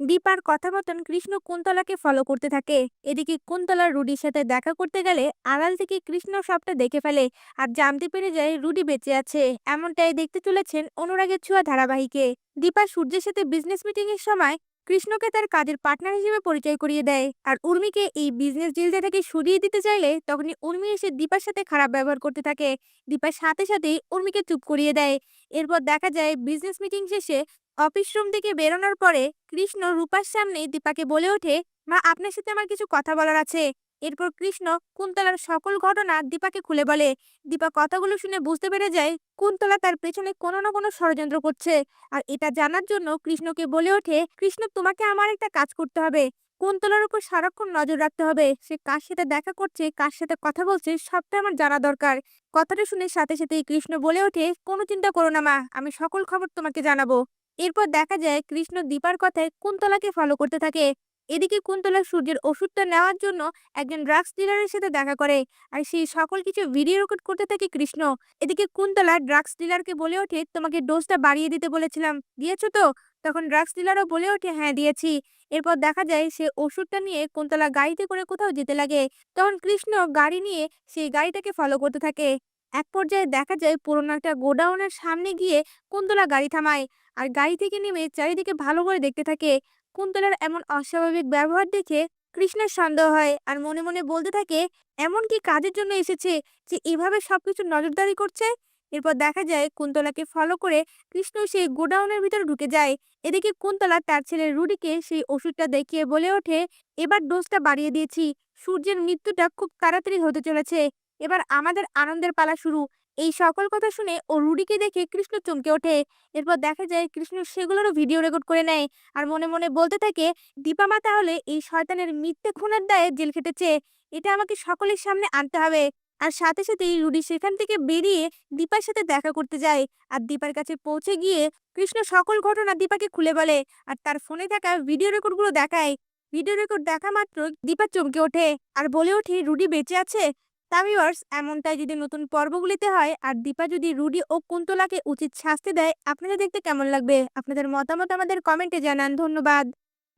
দীপার কথা মতন কৃষ্ণ কুন্তলাকে ফলো করতে থাকে। এদিকে কুন্তলা রুডির সাথে দেখা করতে গেলে আড়াল থেকে কৃষ্ণ সবটা দেখে ফেলে আর জানতে পেরে যায় রুডি বেঁচে আছে। এমনটাই দেখতে চলেছেন অনুরাগের ছোঁয়া ধারাবাহিকে। দীপা সূর্যের সাথে বিজনেস মিটিং এর সময় কৃষ্ণকে তার কাজের পার্টনার হিসেবে পরিচয় করিয়ে দেয় আর উর্মিকে এই বিজনেস ডিলটা থেকে সরিয়ে দিতে চাইলে তখনই উর্মি এসে দীপার সাথে খারাপ ব্যবহার করতে থাকে। দীপার সাথে সাথেই উর্মিকে চুপ করিয়ে দেয়। এরপর দেখা যায় বিজনেস মিটিং শেষে অফিস রুম থেকে বেরোনোর পরে কৃষ্ণ রূপার সামনে দীপাকে বলে ওঠে, মা, আপনার সাথে আমার কিছু কথা বলার আছে। এরপর কৃষ্ণ কুন্তলার সকল ঘটনা দীপাকে খুলে বলে। দীপা কথাগুলো শুনে বুঝতে পেরে যায় কুন্তলা তার পেছনে কোনো না কোনো ষড়যন্ত্র করছে। আর এটা জানার জন্য কৃষ্ণকে বলে ওঠে, কৃষ্ণ, তোমাকে আমার একটা কাজ করতে হবে। কুন্তলার উপর সারাক্ষণ নজর রাখতে হবে। সে কার সাথে দেখা করছে, কার সাথে কথা বলছে, সবটা আমার জানা দরকার। কথাটা শুনে সাথে সাথেই কৃষ্ণ বলে ওঠে, কোনো চিন্তা করো না মা, আমি সকল খবর তোমাকে জানাব। এরপর দেখা যায় কৃষ্ণ দীপার কথায় কুন্তলাকে ফলো করতে থাকে। এদিকে কুন্তলা সূর্যের ওষুধটা নেওয়ার জন্য একজন ড্রাগস ডিলারের সাথে দেখা করে আর সেই সকল কিছু ভিডিও রেকর্ড করতে থাকে কৃষ্ণ। এদিকে কুন্তলা ড্রাগস ডিলারকে বলে ওঠে, তোমাকে ডোজটা বাড়িয়ে দিতে বলেছিলাম, দিয়েছ তো? তখন ড্রাগস ডিলারও বলে ওঠে হ্যাঁ দিয়েছি। এরপর দেখা যায় সে ওষুধটা নিয়ে কুন্তলা গাড়িতে করে কোথাও যেতে লাগে। তখন কৃষ্ণ গাড়ি নিয়ে সেই গাড়িটাকে ফলো করতে থাকে। এক পর্যায়ে দেখা যায় পুরোনো একটা গোডাউনের সামনে গিয়ে কুন্তলা গাড়ি থামায়। আর গাড়ি থেকে নেমে চারিদিকে ভালো করে দেখতে থাকে। কুন্তলার এমন অস্বাভাবিক ব্যবহার দেখে কৃষ্ণের সন্দেহ হয় আর মনে মনে বলতে থাকে, এমন কি কাজের জন্য এসেছে যে এভাবে সবকিছু নজরদারি করছে? এরপর দেখা যায় কুন্তলাকে ফলো করে কৃষ্ণ সেই গোডাউনের ভিতরে ঢুকে যায়। এদিকে কুন্তলা তার ছেলে রুডিকে সেই ওষুধটা দেখিয়ে বলে ওঠে, এবার ডোজটা বাড়িয়ে দিয়েছি। সূর্যের মৃত্যুটা খুব তাড়াতাড়ি হতে চলেছে। এবার আমাদের আনন্দের পালা শুরু। এই সকল কথা শুনে ও রুডিকে দেখে কৃষ্ণ চমকে ওঠে। এরপর দেখা যায় কৃষ্ণ সেগুলোরও ভিডিও রেকর্ড করে নেয়। আর মনে মনে বলতে থাকে দীপামা তাহলে এই শয়তানের মিথ্যে খুনের দায়ে জেল খেটেছে। এটা আমাকে সকলের সামনে আনতে হবে। আর সাথে সাথেই রুডি সেখান থেকে বেরিয়ে দীপার সাথে দেখা করতে যায়। আর দীপার কাছে পৌঁছে গিয়ে কৃষ্ণ সকল ঘটনা দীপাকে খুলে বলে আর তার ফোনে থাকা ভিডিও রেকর্ডগুলো দেখায়। ভিডিও রেকর্ড দেখা মাত্র দীপা চমকে ওঠে। আর বলে ওঠে, রুডি বেঁচে আছে? তা ভিউয়ার্স এমনটাই যদি নতুন পর্বগুলিতে হয় আর দীপা যদি রুডি ও কুন্তলাকে উচিত শাস্তি দেয়, আপনাদের দেখতে কেমন লাগবে? আপনাদের মতামত আমাদের কমেন্টে জানান, ধন্যবাদ।